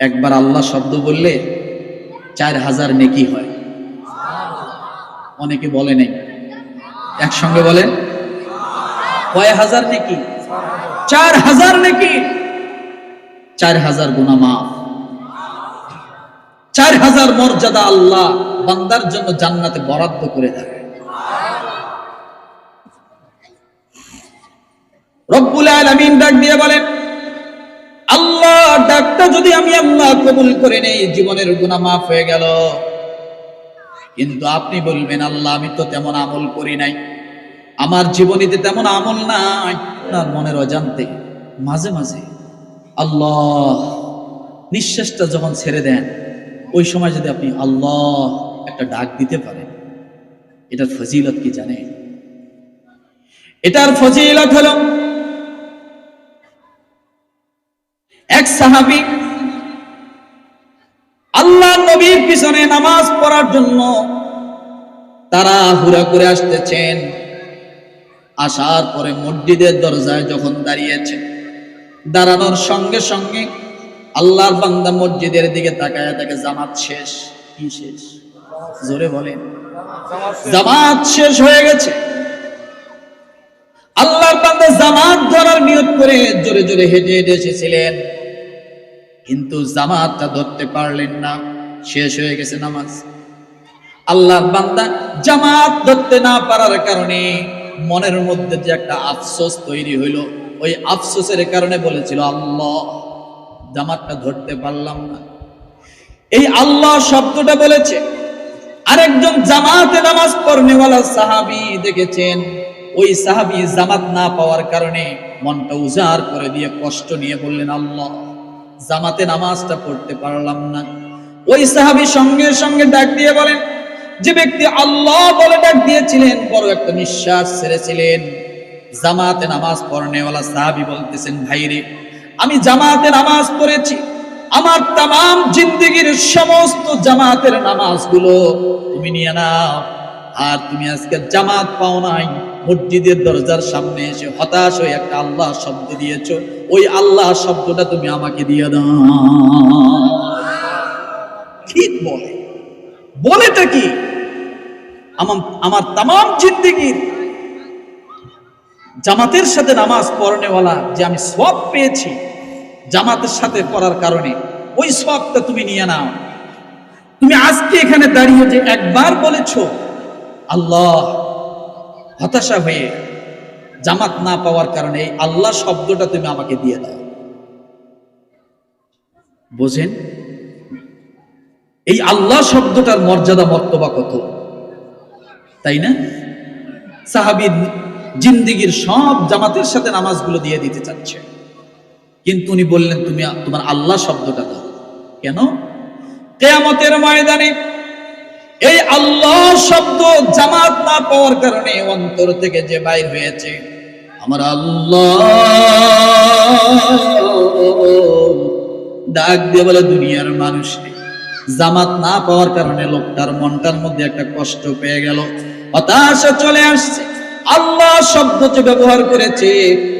একবার আল্লাহ শব্দ বললে চার হাজার নেকি হয়। অনেকে বলে নেই। একসঙ্গে বলেন। কয় হাজার নেকি? চার হাজার নেকি? চার হাজার গুণা মাফ। চার হাজার মর্যাদা আল্লাহ বান্দার জন্য জান্নাতে বরাদ্দ করে দেয়। রব্বুল আলামিন ডাক দিয়ে বলেন আল্লাহ ডাকটা যদি আমি আল্লাহ কবুল করে নেই, জীবনের গুনাহ মাফ হয়ে গেল। কিন্তু আপনি বলবেন, আল্লাহ, আমি তো তেমন আমল করি নাই। আমার জীবনীতে তেমন আমল নাই। আপনার মনের অজান্তে, মাঝে মাঝে আল্লাহ নিঃশ্বাসটা যখন ছেড়ে দেন, ওই সময় যদি আপনি আল্লাহ একটা ডাক দিতে পারেন, এটার ফজিলত কি জানেন? এটার ফজিলত হলো এক সাহাবি, আল্লাহ নবীর পিছনে নামাজ পড়ার জন্য তারা হুরা করে আসতেছেন। আসার পরে মসজিদের দরজায় যখন দাঁড়িয়েছেন দাঁড়ানোর সঙ্গে সঙ্গে আল্লাহর বান্দা মসজিদের দিকে তাকায় তাকে, জামাত শেষ, কি শেষ? জোরে বলেন। জামাত শেষ হয়ে গেছে। আল্লাহর বান্দা জামাত ধরার নিয়ত করে জোরে জোরে হেঁটে হেঁটে এসেছিলেন। কিন্তু জামাতটা ধরতে পারলেন না। শেষ হয়ে গেছে নামাজ। আল্লাহ বান্দা জামাত ধরতে না পারার কারণে মনের মধ্যে যে একটা আফসোস তৈরি হইল, ওই আফসোসের কারণে বলেছিল, আল্লাহ, জামাতটা ধরতে পারলাম না। এই আল্লাহ শব্দটা বলেছে, আরেকজন জামাতে নামাজ পড়নেওয়ালা সাহাবি দেখেছেন, ওই সাহাবি জামাত না পাওয়ার কারণে মনটা উজাড় করে দিয়ে কষ্ট নিয়ে বললেন, আল্লাহ জামাতে নামাজটা পড়তে পারলাম না। ওই সাহাবি সঙ্গে সঙ্গে ডাক দিয়ে বলেন, যে ব্যক্তি আল্লাহ বলে ডাক দিয়েছিলেন, বড় একটা নিঃশ্বাস ছেড়েছিলেন। জামাতে নামাজ পড়নেওয়ালা সাহাবি বলতেছেন ভাইরে আমি জামাতে নামাজ পড়েছি। আমার তাম জিন্দগির সমস্ত জামাতের নামাজগুলো তুমি নিয়ে নাও। আর তুমি আজকে জামাত পাও নাই। মসজিদের দরজার সামনে এসে হতাশ হয়ে একটা আল্লাহ শব্দ দিয়েছ। ওই আল্লাহ শব্দটা তুমি আমাকে দিয়ে দাও। ঠিক বলে। বলেটা কি? আমার আমার তাম জিন্দগির জামাতের সাথে নামাজ পড়নেওয়ালা যে আমি সব পেয়েছি, জামাতের সাথে পড়ার কারণে, ওই সবটা তুমি নিয়ে নাও। তুমি আজকে এখানে দাঁড়িয়ে যে একবার বলেছ, আল্লাহ হতাশা হয়ে জামাত না পাওয়ার কারণে এই আল্লাহ শব্দটা তুমি আমাকে দিয়ে দাও। বোঝেন? এই আল্লাহ শব্দটার মর্যাদা, মর্তবা কত? তাই না? সাহাবির জিন্দিগির সব জামাতের সাথে নামাজগুলো দিয়ে দিতে চাচ্ছে। কিন্তু উনি বললেন, তুমি তোমার আল্লাহ শব্দটা দাও। কেন? কেয়ামতের ময়দানে এই আল্লাহ শব্দ জামাত না পাওয়ার কারণে অন্তর থেকে যে বাইর হয়েছে। আমার আল্লাহ ডাক দিয়ে বলে, দুনিয়ার মানুষ জামাত না পাওয়ার কারণে লোকটার মনটার মধ্যে একটা কষ্ট পেয়ে গেল। হতাশা চলে আসছে। আল্লাহ শব্দ যে ব্যবহার করেছে,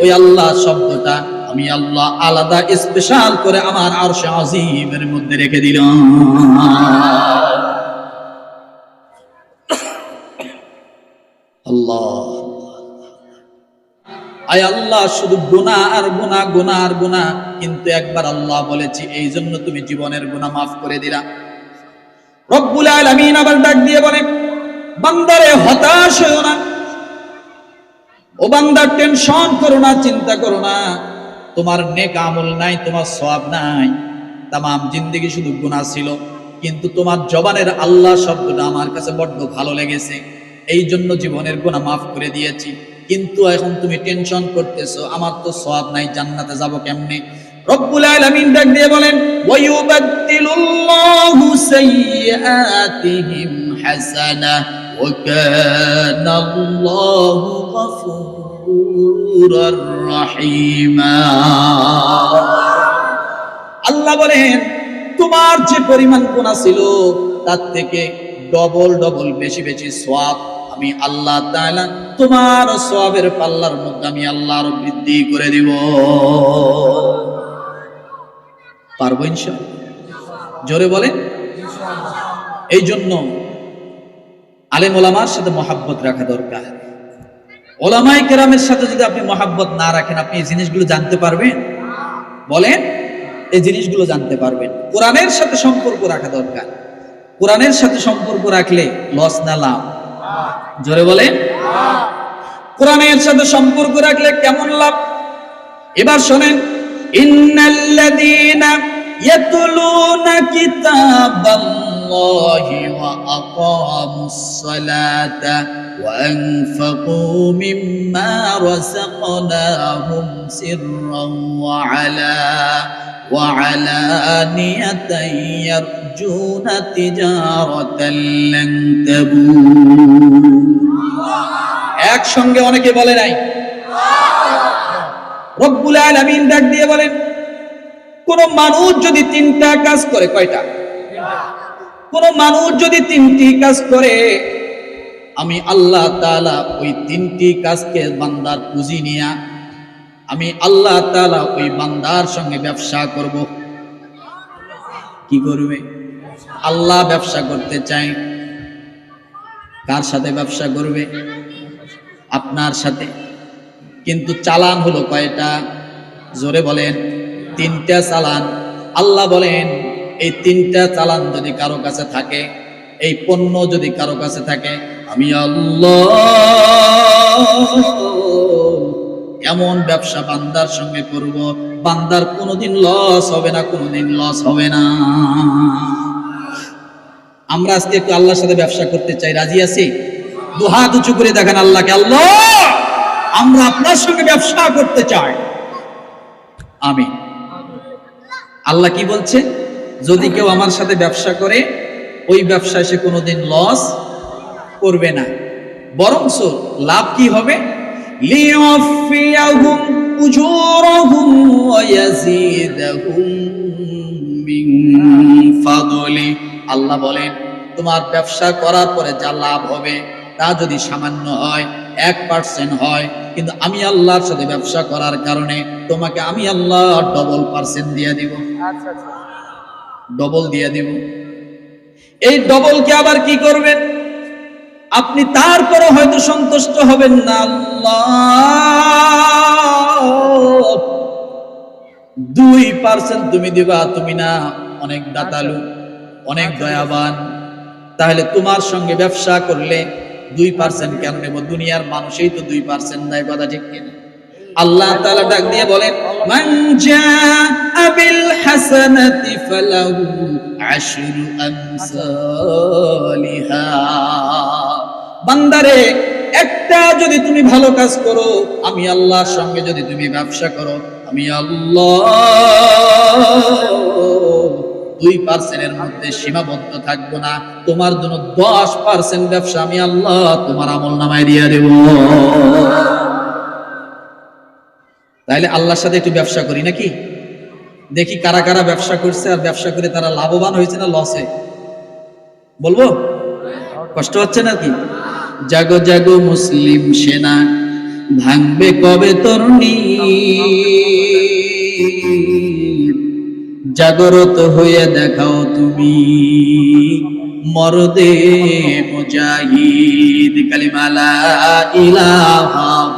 ওই আল্লাহ শব্দটা আমি আল্লাহ আলাদা স্পেশাল করে আমার আর আজিমের মধ্যে রেখে দিলাম। আয় আল্লাহ, শুধু গুনাহ আর গুনাহ গুনাহ আর গুনাহ। কিন্তু একবার আল্লাহ বলেছি, এই জন্য তুমি জীবনের গুনাহ মাফ করে দিলা। রব্বুল আলামিন আবার ডাক দিয়ে বলে, বান্দারে হতাশ হইও না। ও বান্দার টেনশন করো না, চিন্তা করো না। তোমার নেক আমল নাই, তোমার সওয়াব নাই। তামাম জিন্দেগি শুধু গুনাহ ছিল। কিন্তু তোমার জবানের আল্লাহ শব্দটা আমার কাছে বড্ড ভালো লেগেছে। এই জন্য জীবনের গোনা মাফ করে দিয়েছি। কিন্তু এখন তুমি টেনশন করতেছো, আমার তো সওয়াব নাই, জান্নাতে যাব কেমনে? রব্বুল আলামিন ডাক দিয়ে বলেন ওয়ায়ুবাদদিলুল্লাহু সাইয়্যাতিহিম হাসানা, ওয়া কানা আল্লাহু গফুরার রাহিমা। আল্লাহ বলেন, তোমার যে পরিমাণ গুনাহ ছিল, তার থেকে ডবল ডবল বেশি বেশি সওয়াব আমি আল্লাহ তাআলা তোমার সওয়াবের পাল্লার মধ্যে আমি আল্লাহ আরও বৃদ্ধি করে দিব। পারব ইনশাআল্লাহ? জোরে বলেন। এই জন্য আলেম ওলামার সাথে মহাব্বত রাখা দরকার। ওলামাই কেরামের সাথে যদি আপনি মহাব্বত না রাখেন, আপনি এই জিনিসগুলো জানতে পারবেন? বলেন, এই জিনিসগুলো জানতে পারবেন। কোরআনের সাথে সম্পর্ক রাখা দরকার। কোরআনের সাথে সম্পর্ক রাখলে লস না লাভ। জোরে বলে কোরআনের সাথে সম্পর্ক রাখলে কেমন লাভ? এবার শোনেন। ইন্নাল্লাযীনা ইয়াতলুনা কিতাবাল্লাহি ওয়া আকামুস সালাতা। রাযাকনাহুম সিররান ওয়া আলা ওয়া আলানিয়াতান ইয়ারজুনা তিজারাতান লান তাবুর একসঙ্গে অনেকে বলে নাই। রব্বুল আলামিন ডাক দিয়ে বলেন, কোন মানুষ যদি তিনটা কাজ করে, কয়টা? কোন মানুষ যদি তিনটি কাজ করে আমি আল্লাহ তাআলা ওই তিনটি কাজকে বান্দার পুঁজি নিয়া আমি আল্লাহ তাআলা ওই বান্দার সঙ্গে ব্যবসা করব। কি করবে? আল্লাহ ব্যবসা করতে চাই কার সাথে ব্যবসা করবে? আপনার সাথে। কিন্তু চালান হলো কয়টা? জোরে বলেন, তিনটা চালান। আল্লাহ বলেন, এই তিনটা চালান যদি কারও কাছে থাকে এই পণ্য যদি কারও কাছে থাকে, আমি আল্লাহ এমন ব্যবসা বান্দার সঙ্গে করব, বান্দার কোনোদিন লস হবে না, কোনোদিন লস হবে না। আমরা আজকে একটু আল্লাহর সাথে ব্যবসা করতে চাই, রাজি আছি? দু হাত উঁচু করে দেখেন আল্লাহকে, আল্লাহ, আমরা আপনার সঙ্গে ব্যবসা করতে চাই। আমি আল্লাহ কি বলছে? যদি কেউ আমার সাথে ব্যবসা করে ওই ব্যবসায় সে কোনোদিন লস করবে না। বরঞ্চ লাভ কি হবে? লিওয়াফিয়াহুম উজুরহুম ওয়া ইয়াজিদাহুম মিন ফাদলি। আল্লাহ বলেন তোমার ব্যবসা করার পরে যা লাভ হবে তা যদি সামান্য হয় এক পার্সেন্ট হয় কিন্তু আমি আল্লাহর সাথে ব্যবসা করার কারণে তোমাকে আমি আল্লাহ ডবল পার্সেন্ট দিয়ে দিব। ডবল দিয়ে দিব। এই ডবলকে আবার কি করবেন? আপনি তারপরে হয়তো সন্তুষ্ট হবেন না। দুই পার্সেন্ট তুমি দিবা, তুমি না। অনেক দাতালু, অনেক দয়াবান। তাহলে তোমার সঙ্গে ব্যবসা করলে দুই পার্সেন্ট কেন নেব? দুনিয়ার মানুষই তো দুই পার্সেন্ট দেয় কথা ঠিক কিনা? আল্লাহ তাআলা ডাক দিয়ে বলেন একটা যদি তুমি ভালো কাজ করো, আমি আল্লাহর সঙ্গে যদি তুমি ব্যবসা করো, আমি আল্লাহ দুই পার্সেন্টের মধ্যে সীমাবদ্ধ থাকব না। তোমার জন্য দশ পার্সেন্ট ব্যবসা আমি আল্লাহ তোমার আমল নামায় দিয়ে দেব। তাইলে আল্লাহর সাথে একটু ব্যবসা করি, নাকি? দেখি কারা কারা ব্যবসা করছে আর ব্যবসা করে তারা লাভবান হয়েছে না লসে বলব? কষ্ট হচ্ছে নাকি? জাগো জাগো মুসলিম সেনা, ভাঙবে কবে তরুণী? জাগরত হয়ে দেখাও তুমি মরদে মুজাহিদ কালিমালা ইলাহা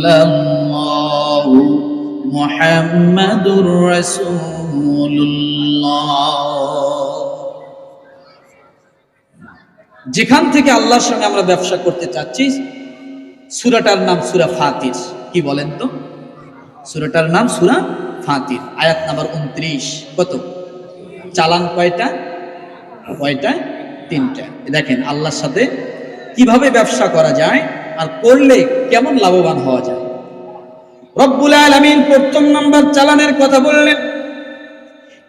ইল্লাল্লাহ যেখান থেকে আল্লাহর সঙ্গে আমরা ব্যবসা করতে চাচ্ছি, সুরাটার নাম সুরা ফাতির। কি বলেন তো? সুরাটার নাম সুরা ফাতির। আয়াত নাম্বার উনত্রিশ। কত? চালান কয়টা? কয়টা? তিনটা। দেখেন, আল্লাহর সাথে কীভাবে ব্যবসা করা যায় আর করলে কেমন লাভবান হওয়া যায়? রব্বুল আলামিন প্রথম নাম্বার চালানের কথা বললেন,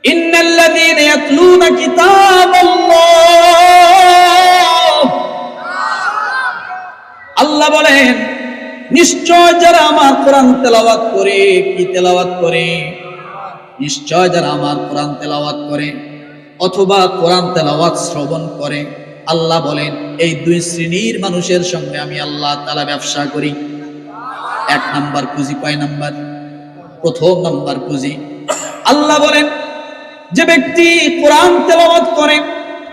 ইন্নাল্লাযীনা আল্লাহ বলেন, নিশ্চয় যারা আমার কোরআন তেলাওয়াত করে, কি তেলাওয়াত করে? নিশ্চয় যারা আমার কোরআন তেলাওয়াত করে অথবা কোরআন তেলাওয়াত শ্রবণ করে আল্লাহ বলেন, এই দুই শ্রেণির মানুষের সঙ্গে আমি আল্লাহ তালা ব্যবসা করি। এক নাম্বার পুঁজি কয় নাম্বার? প্রথম নাম্বার পুঁজি। আল্লাহ বলেন, যে ব্যক্তি কোরআন তেলাওয়াত করে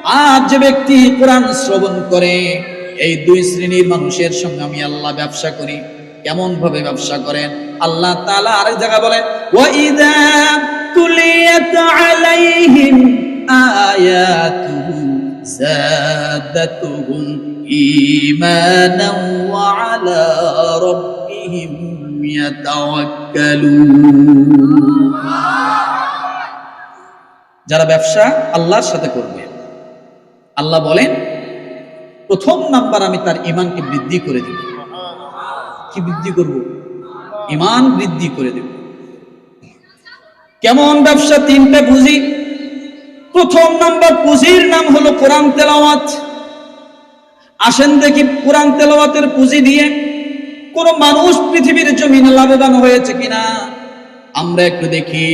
আর যে ব্যক্তি কোরআন শ্রবণ করে, এই দুই শ্রেণির মানুষের সঙ্গে আমি আল্লাহ ব্যবসা করি। কেমন ভাবে ব্যবসা করেন? আল্লাহ তাআলা আরেক জায়গা বলেন, ওয়াইদা তুলিয়াত আলাইহিম আয়াতুহু زادتهم إيمانا وعلى ربهم يتوكلون যারা ব্যবসা আল্লাহর সাথে করবে আল্লাহ বলেন প্রথম নাম্বার আমি তার ইমানকে বৃদ্ধি করে দেব কি বৃদ্ধি করব ইমান বৃদ্ধি করে দেব কেমন ব্যবসা তিনটা পুঁজি প্রথম নাম্বার পুঁজির নাম হলো কোরআন তেলাওয়াত। আসেন দেখি কোরআন তেলাওয়াতের পুঁজি দিয়ে কোন মানুষ পৃথিবীর জমিনে লাভবান হয়েছে কিনা। আমরা একটু দেখি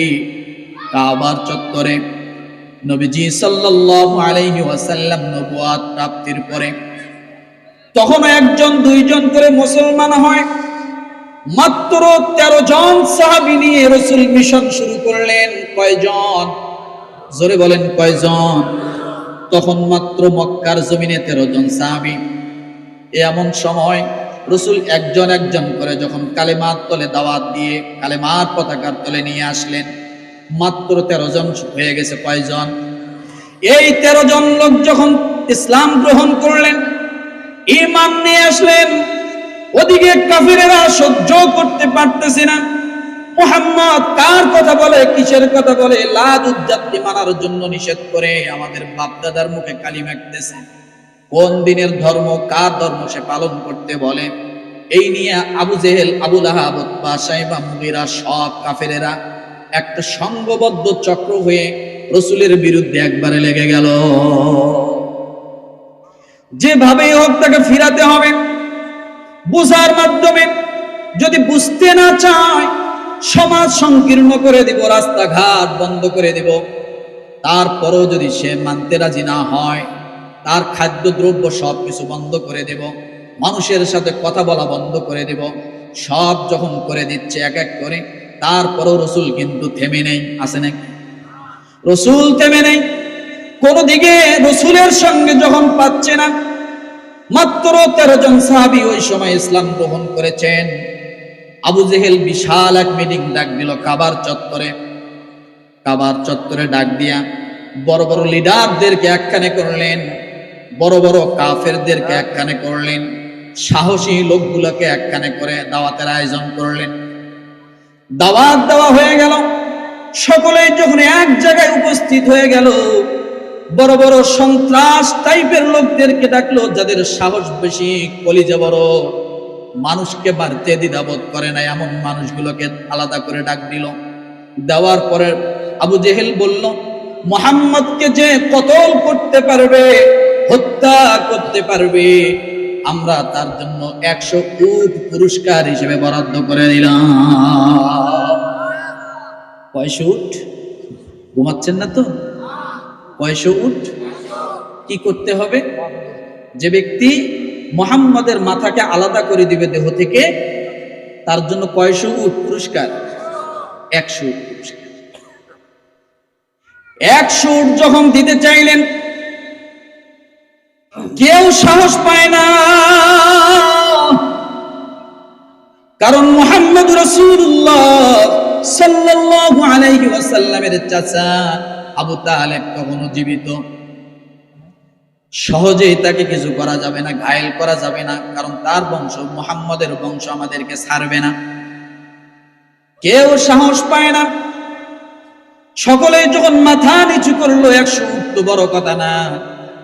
কাবার চত্বরে নবীজি সাল্লাল্লাহু আলাইহি ওয়াসাল্লাম নবুয়াত প্রাপ্তির পরে তখন একজন, দুইজন করে মুসলমান হয়। মাত্র তেরো জন সাহাবি নিয়ে রসুল মিশন শুরু করলেন। কয়জন? জোরে বলেন, কয়জন? তখন মাত্র মক্কার জমিনে তেরো জন সাহাবি এমন সময় রসুল একজন একজন করে যখন কালেমার তলে দাওয়াত দিয়ে কালেমার পতাকার তলে নিয়ে আসলেন, মাত্র তেরো জন হয়ে গেছে কয়জন? এই তেরো জন লোক যখন ইসলাম গ্রহণ করলেন ইমান নিয়ে আসলেন, ওদিকে কাফিরেরা সহ্য করতে পারতেছে না। মোহাম্মদ কার কথা বলে, কিসের কথা বলে? লাদ উজ্জাতি মানার জন্য নিষেধ করে আমাদের বাপদাদার মুখে কালি মাখতেছে কোন দিনের ধর্ম, কার ধর্ম সে পালন করতে বলে? এই নিয়ে আবু জেহেল আবুল আহাব মুগিরা সব কাফেরেরা একটা সংঘবদ্ধ চক্র হয়ে রসুলের বিরুদ্ধে একবারে লেগে গেল। যেভাবে হোক তাকে ফিরাতে হবে। বোঝার মাধ্যমে যদি বুঝতে না চায় সমাজ সংকীর্ণ করে দিব, রাস্তাঘাট বন্ধ করে দিব। তারপরও যদি সে মানতে রাজি না হয়, তার খাদ্য দ্রব্য সব কিছু বন্ধ করে দেব, মানুষের সাথে কথা বলা বন্ধ করে দেব, সব যখন করে দিচ্ছে এক এক করে, তারপরও রসুল কিন্তু থেমে নেই আসে নাকি? রসুল থেমে নেই। কোন দিকে রসুলের সঙ্গে যখন পাচ্ছে না, মাত্র তেরো জন সাহাবি ওই সময় ইসলাম গ্রহণ করেছেন। আবু জেহেল বিশাল এক মিটিং ডাক দিল, কাবার চত্বরে। কাবার চত্বরে ডাক দিয়া বড় বড় লিডারদেরকে একখানে করলেন, বড় বড় কাফেরদেরকে একখানে করলেন, সাহসী লোকগুলোকে একখানে করে দাওয়াতের আয়োজন করলেন। দাওয়াত দেওয়া হয়ে গেল। সকলেই যখন এক জায়গায় উপস্থিত হয়ে গেল, বড় বড় সন্ত্রাস টাইপের লোকদেরকে ডাকলো, যাদের সাহস বেশি, কলিজা বড়। মানুষকে বাড়তে দ্বিধাবোধ করে না এমন মানুষগুলোকে আলাদা করে ডাক দিল। দেওয়ার পরে আবু জেহেল বলল, মোহাম্মদকে যে কতল করতে পারবে, হত্যা করতে পারবে, আমরা তার জন্য একশো উট পুরস্কার হিসেবে বরাদ্দ করে দিলাম। কয়শো উট? ঘুমাচ্ছেন না তো? কয়শো উট? কি করতে হবে? যে ব্যক্তি মোহাম্মদের মাথাকে আলাদা করে দিবে দেহ থেকে, তার জন্য কয়শো উট পুরস্কার? একশো উট একশো উট যখন দিতে চাইলেন, কেউ সাহস পায় না। কারণ মোহাম্মদ রসুল্লাহ সাল্লাল্লাহু আলাইহি ওয়াসাল্লামের চাচা আবু তালেব কখনো জীবিত। সহজেই তাকে কিছু করা যাবে না, ঘায়েল করা যাবে না, কারণ তার বংশ, মোহাম্মদের বংশ আমাদেরকে ছাড়বে না। কেউ সাহস পায় না। সকলে যখন মাথা নিচু করল একশো উঠতো বড় কথা না,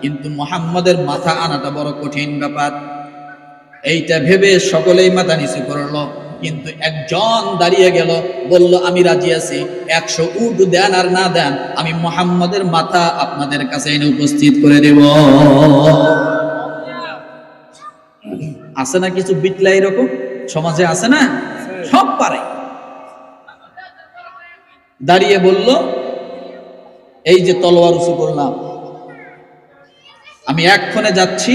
কিন্তু মোহাম্মদের মাথা আনাটা বড় কঠিন ব্যাপার। এইটা ভেবে সকলেই মাথা নিচু করল। কিন্তু একজন দাঁড়িয়ে গেল, বলল, আমি রাজি আছি। একশো উট দেন আর না দেন, আমি মোহাম্মদের মাথা আপনাদের কাছে এনে উপস্থিত করে দেব। আছে না কিছু বিটলা এরকম? সমাজে আছে না? সব পারে। দাঁড়িয়ে বলল, এই যে তলোয়ার উঁচু করলাম, আমি এক্ষণে যাচ্ছি,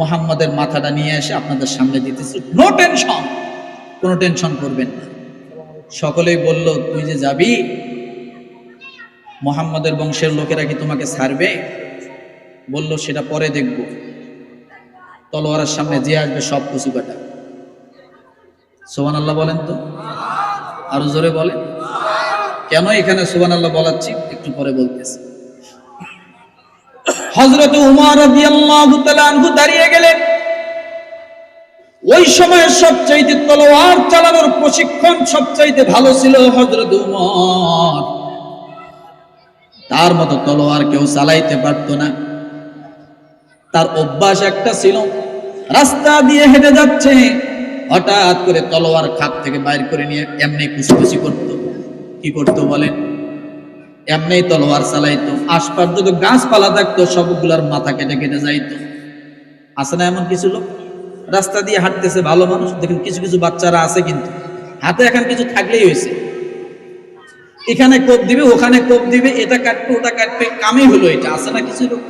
মোহাম্মদের মাথাটা নিয়ে এসে আপনাদের সামনে দিতেছি। নো টেনশন কোনো টেনশন করবেন সকলেই বলল, তুই যে যাবি, মোহাম্মদের বংশের লোকেরা কি তোমাকে ছাড়বে? বলল, সেটা পরে দেখব। তলোয়ারের সামনে যে আসবে সব কুচু কাটা। সোহান আল্লাহ বলেন তো? আরও জোরে বলেন। কেন এখানে সোহান আল্লাহ বলাচ্ছি? একটু পরে বলতেছি। হজরত উমর দাঁড়িয়ে গেলেন। ওই সময় সবচাইতে তলোয়ার চালানোর প্রশিক্ষণ সবচাইতে ভালো ছিল হজরত উমর। তার মতো তলোয়ার কেউ চালাইতে পারত না। তার অভ্যাস একটা ছিল, রাস্তা দিয়ে হেঁটে যাচ্ছে, হঠাৎ করে তলোয়ার খাপ থেকে বাইর করে নিয়ে এমনি কুচকুচি করত। কি করতো বলেন? এমনি তলোয়ার চালাইতো আশপাশ যত গাছপালা থাকতো সবগুলার মাথা কেটে কেটে যাইতো। আছে না এমন কিছু লোক? রাস্তা দিয়ে হাঁটতেছে, ভালো মানুষ। দেখেন কিছু কিছু বাচ্চারা আছে কিন্তু। হাতে এখন কিছু থাকলেই হয়েছে। এখানে কোপ দিবে, ওখানে কোপ দিবে, এটা কাটবে, ওটা কাটবে, কামই হলো এটা। আছে না কিছু? লোক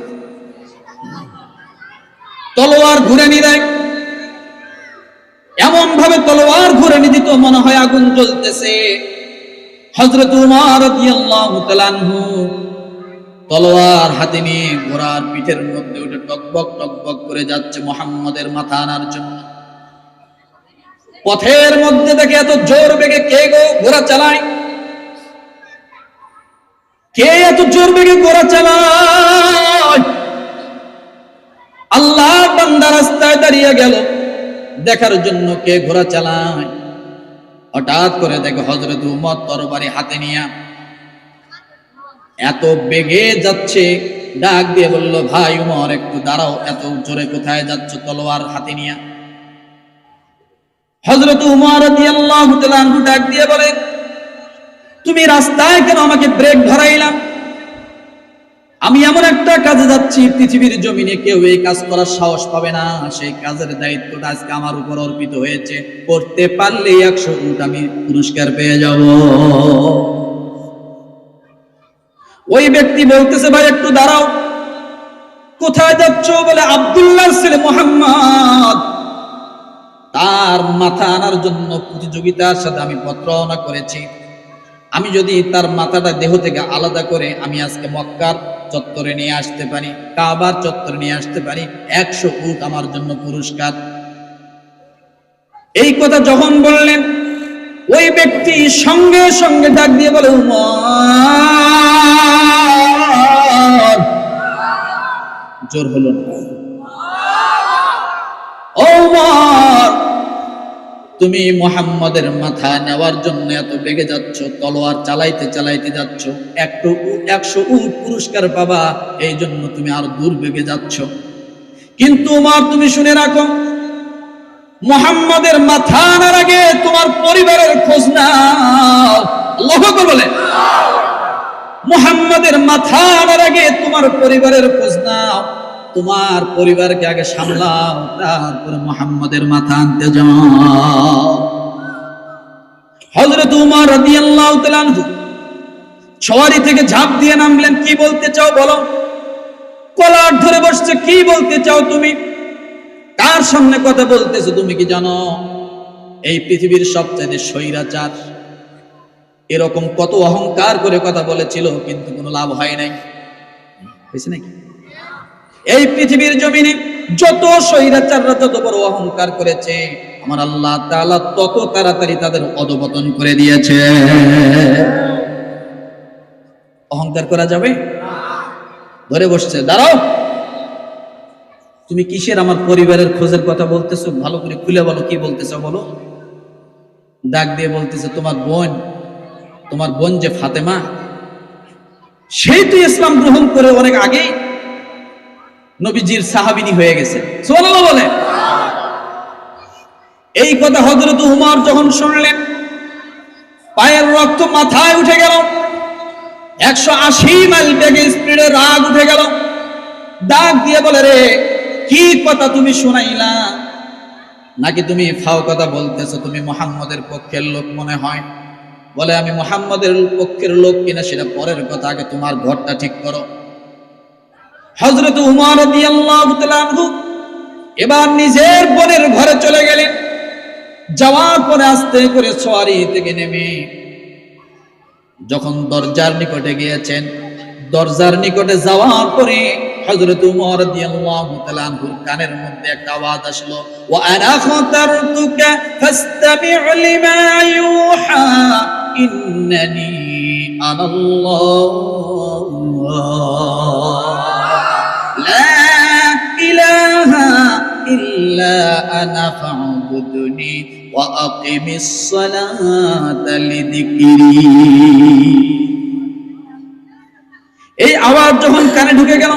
তলোয়ার ঘুরে নি দেয়। এমন ভাবে তলোয়ার ঘুরে নিয়ে দিত, মনে হয় আগুন জ্বলতেছে। হজরত উমার রাদিয়াল্লাহু তাআলা তলোয়ার হাতে নিয়ে ঘোড়ার পিঠের মধ্যে উঠে টকবক টকবক করে যাচ্ছে মোহাম্মদের মাথা আনার জন্য। পথের মধ্যে দেখে এত জোর বেগে কে গো ঘোড়া চালায়? কে এত জোর বেগে ঘোড়া চালায়? আল্লাহ বান্দা রাস্তায় দাঁড়িয়ে গেল। দেখার জন্য কে ঘোড়া চালায়? হঠাৎ করে দেখে হজরত উমর তরবারি হাতে নিয়া এত বেগে যাচ্ছে। ডাক দিয়ে বলল, ভাই উমর, একটু দাঁড়াও, এত জোরে কোথায় যাচ্ছ তলোয়ার হাতে নিয়া? হজরত উমর ডাক দিয়ে বলে, তুমি রাস্তায় কেন আমাকে ব্রেক ধরাইলাম আমি এমন একটা কাজে যাচ্ছি, পৃথিবীর জমিনে কেউ এই কাজ করার সাহস পাবে না। সেই কাজের দায়িত্বটা আজকে আমার উপর অর্পিত হয়েছে। করতে পারলে একশো উট আমি পুরস্কার পেয়ে যাব। ওই ব্যক্তি বলতেছে, ভাই, একটু দাঁড়াও। কোথায় যাচ্ছ? বলে আব্দুল্লাহ ছেলে মোহাম্মদ। তার মাথা আনার জন্য প্রতিযোগিতার সাথে আমি পত্র রওনা করেছি। আমি যদি তার মাথাটা দেহ থেকে আলাদা করে আমি আজকে মক্কার চত্বরে নিয়ে আসতে পারি, কাবার চত্বরে নিয়ে আসতে পারি, একশো উট আমার জন্য পুরস্কার। এই কথা যখন বললেন ওই ব্যক্তি সঙ্গে সঙ্গে ডাক দিয়ে বলে জোর হলো তুমি মোহাম্মদের মাথা নেওয়ার জন্য এত বেগে যাচ্ছ, তলোয়ার চালাইতে চালাইতে যাচ্ছ, একটু একশো উট পুরস্কার পাবা, এই জন্য তুমি আর দূর বেগে যাচ্ছ। কিন্তু উমার, তুমি শুনে রাখো মোহাম্মদের মাথা আনার আগে তোমার পরিবারের খোঁজ আল্লাহু আকবার বলে। মোহাম্মদের মাথা আনার আগে তোমার পরিবারের খোঁজ নাও। তোমার পরিবারকে আগে সামলাও, তারপরে মোহাম্মদের মাথা আনতে যাও। হজরত উমর রাদিয়াল্লাহু তাআলা থেকে ঝাঁপ দিয়ে নামলেন, কি বলতে চাও বলো? কলার ধরে বসছে, কি বলতে চাও তুমি? কার সামনে কথা বলতেছো তুমি কি জানো? এই পৃথিবীর সবচেয়ে স্বৈরাচার। এরকম কত অহংকার করে কথা বলেছিল, কিন্তু কোনো লাভ হয় নাই। হয়েছে নাকি? এই পৃথিবীর জমিনে যত স্বৈরাচাররা যত বড় অহংকার করেছে, আমার আল্লাহ তাআলা তত তাড়াতাড়ি তাদের অধপতন করে দিয়েছে। অহংকার করা যাবে? ধরে বসছে, দাঁড়াও। তুমি কিসের আমার পরিবারের খোঁজের কথা বলতেছো? ভালো করে খুলে বলো, কি বলতেছো বলো? ডাক দিয়ে বলতেছে, তোমার বোন তোমার বোন যে ফাতেমা, সেই তো ইসলাম গ্রহণ করে অনেক আগেই নবীজির সাহাবিনী হয়ে গেছে। বলে। এই কথা হযরত উমর যখন শুনলেন, পায়ের রক্ত মাথায় উঠে গেল, একশো আশি মাইল বেগে স্পিডে রাগ উঠে গেল। ডাক দিয়ে বলে, রে কি কথা তুমি শুনাইলা? নাকি তুমি ফাও কথা বলতেছো? তুমি মোহাম্মদের পক্ষের লোক মনে হয়? বলে, আমি মোহাম্মদের পক্ষের লোক কিনা সেটা পরের কথা, আগে তোমার ঘরটা ঠিক করো। হজরত উমর এবার নিজের বোনের ঘরে চলে গেলেন। যাওয়ার পরে আস্তে করে সোয়ারি থেকে নেমে। যখন দরজার নিকটে গিয়েছেন, দরজার নিকটে যাওয়ার পরে হযরত উমর রাদিয়াল্লাহু তাআলা আনহুর কানের মধ্যে একটা আওয়াজ আসলো, ওয়া আনা খাতারতুকা ফাসতামি' লিমা ইউহা, ইন্নানি আনাল্লাহ, লা ইলাহা ইল্লা আনা ফা'বুদনি ওয়া আকিমিস সালাতা লিযিকরি. এই আওয়াজ যখন কানে ঢুকে গেল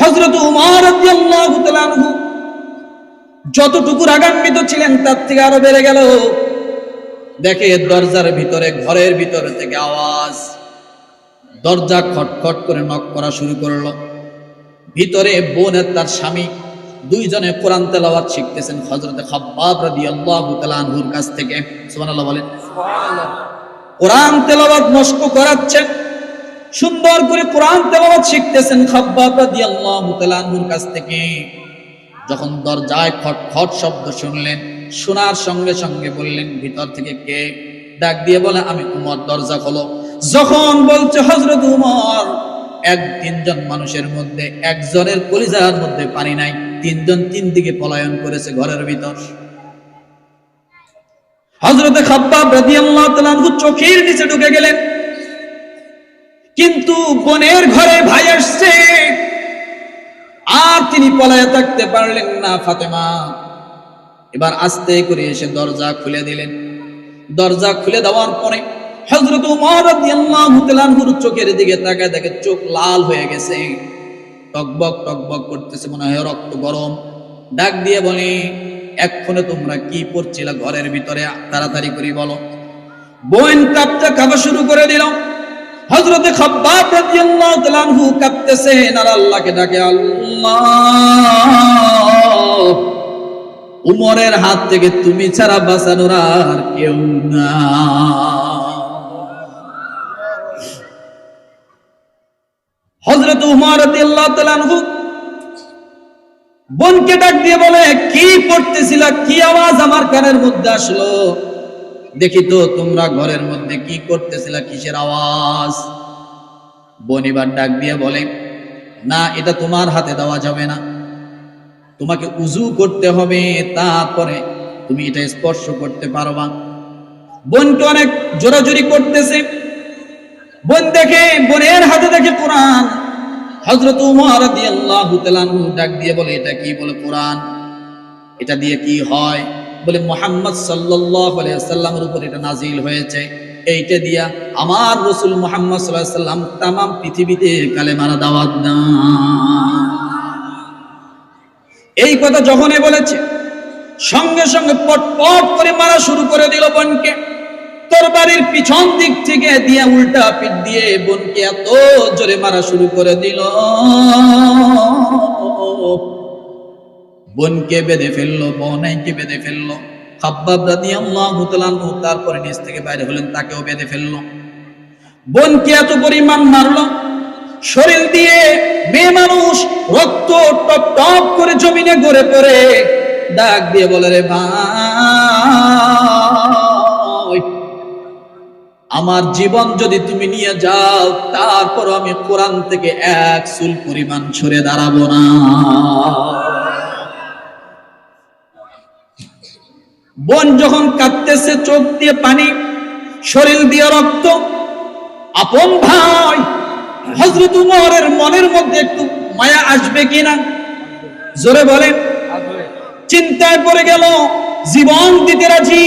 হযরত উমর যতটুকু রাগান্বিত ছিলেন তার থেকে আরও বেড়ে গেল। দেখে দরজার ভিতরে ঘরের ভিতরে থেকে আওয়াজ। দরজা খটখট করে নক করা শুরু করল। ভিতরে বোন তার স্বামী দুইজনে কোরআন তেলাওয়াত শিখতেছেন হযরত খাব্বাব রাদিয়াল্লাহু তাআলা আনহুর কাছ থেকে। সুবহানাল্লাহ বলেন। কোরআন তেলাওয়াত মস্ক করাচ্ছেন। সুন্দর করে কোরআন তেলাওয়াত শিখতেছেন খাব্বাব রাদিয়াল্লাহু তাআলা আনহুর কাছ থেকে। যখন দরজায় খট খট শব্দ শুনলেন, শোনার সঙ্গে সঙ্গে বললেন, ভিতর থেকে কে? ডাক দিয়ে বলে, আমি উমর, দরজা খোলো। যখন বলছে হযরত উমর, এক তিনজন মানুষের মধ্যে, একজনের কলিজার মধ্যে পানি নাই, তিনজন তিন দিকে পলায়ন করেছে ঘরের ভিতর। হযরতে খাব্বাব রাদিয়াল্লাহু তাআলা চোখের নিচে ঢুকে গেলেন। কিন্তু বোনের ঘরে ভাই আসছে। আর তিনি পলায় থাকতে পারলেন না ফাতেমা। এবার আস্তে করে এসে দরজা খুলে দিলেন। দরজা খুলে দেওয়ার পরে হজরত উমর চোখের দিকে তাকায় দেখে চোখ লাল হয়ে গেছে। টকবক টকবক করতেছে, মনে হয় রক্ত গরম। ডাক দিয়ে বলে, এক্ষণে তোমরা কি পড়ছিলা ঘরের ভিতরে? তাড়াতাড়ি করে বলো। বোন কাঁপতে কাঁপা শুরু করে দিল। হযরতে খাব্বাব আর আল্লাহকে ডাকে, আল্লাহ, উমরের হাত থেকে তুমি ছাড়া বাঁচানোর আর কেউ না তাআলা বোনকে ডাক দিয়ে বলে, কি পড়তেছিলা? কি আওয়াজ আমার কানের মধ্যে আসলো? দেখি তো তোমরা ঘরের মধ্যে কি করতেছিলা, কিসের আওয়াজ? বোন এবার ডাক দিয়ে বলে, না, এটা তোমার হাতে দেওয়া যাবে না। তোমাকে উজু করতে হবে, তারপরে তুমি এটা স্পর্শ করতে পারবা। বোনকে অনেক জোরাজুরি করতেছে। বোন দেখে, বোনের হাতে দেখে কোরআন। হজরত উমর ডাক দিয়ে বলে, এটা কি? বলে, কোরআন। এটা দিয়ে কি হয়? বলে মোহাম্মদ সাল্লামের উপর এটা নাজিল হয়েছে। এইটা দিয়া আমার রসুল মোহাম্মদ সাল্লাম তামাম পৃথিবীতে কালেমার দাওয়াত দেন। এই কথা যখনই বলেছে, সঙ্গে সঙ্গে পটপট করে মারা শুরু করে দিল বোনকে। তোর বাড়ির পিছন দিক থেকে দিয়ে উল্টা পিঠ দিয়ে বোনকে এত জোরে মারা শুরু করে দিল। বোনকে বেঁধে ফেলল বোনাইকে বেঁধে ফেলল। খাব্বাব রাদিয়াল্লাহু তাআলা আনহু তারপরে নিচ থেকে বাইরে হলেন, তাকেও বেঁধে ফেলল। বোনকে এত পরিমাণ মারলো, শরীর দিয়ে মেয়ে মানুষ রক্ত টপ টপ করে জমিনে গড়ে পড়ে। ডাক দিয়ে বলে, রে ভাই, আমার জীবন যদি তুমি নিয়ে যাও তারপর আমি কোরআন থেকে এক চুল পরিমাণ সরে দাঁড়াবো না। বোন যখন কাঁদতেছে, চোখ দিয়ে পানি, শরীর দিয়ে রক্ত, আপন ভাই হজরত উমরের মনের মধ্যে একটু মায়া আসবে কিনা? জোরে বলেন। চিন্তায় পড়ে গেল, জীবন দিতে রাজি,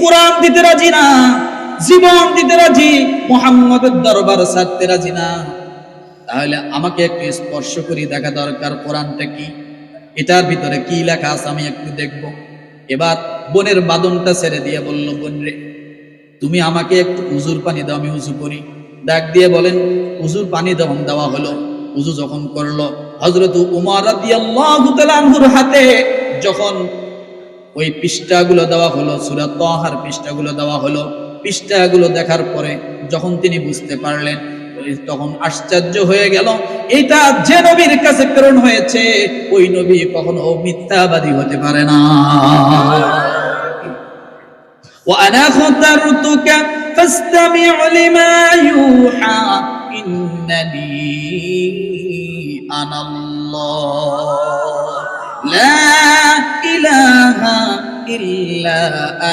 কোরআন দিতে রাজি না, জীবন দিতে রাজি, মোহাম্মদের দরবার ছাড়তে রাজি না। তাহলে আমাকে একটু স্পর্শ করি দেখা দরকার, কোরআনটা কি? এটার ভিতরে কি লেখা আছে আমি একটু দেখব। এবার বোনের বাদনটা ছেড়ে দিয়ে বলল, বোন রে, তুমি আমাকে একটু উজুর পানি দাও, আমি উজু করি। ডাক দিয়ে বলেন, উজুর পানি যখন দেওয়া হলো, উজু যখন করল হজরত উমর হাতে যখন ওই পৃষ্ঠাগুলো দেওয়া হলো, সুরা তহার পৃষ্ঠাগুলো দেওয়া হলো, পৃষ্ঠাগুলো দেখার পরে যখন তিনি বুঝতে পারলেন তখন আশ্চর্য হয়ে গেল এটা যে নবীর কাছে প্রেরণ হয়েছে, ওই নবী কখনো মিথ্যাবাদী হতে পারে না। وأنا اخترتك فاستمع لما يوحى إنني أنا الله لا إله إلا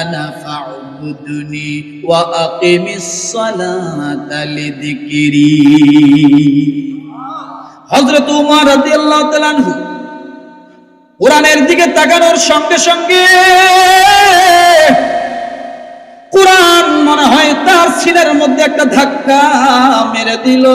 أنا فاعبدني وأقم الصلاة لذكري হজরত উমর রাদিয়াল্লাহু তাআলা আনহু কোরআনের দিকে তাকানোর সঙ্গে সঙ্গে কোরআন মনে হয় তার সিনের মধ্যে একটা ধাক্কা মেরে দিল।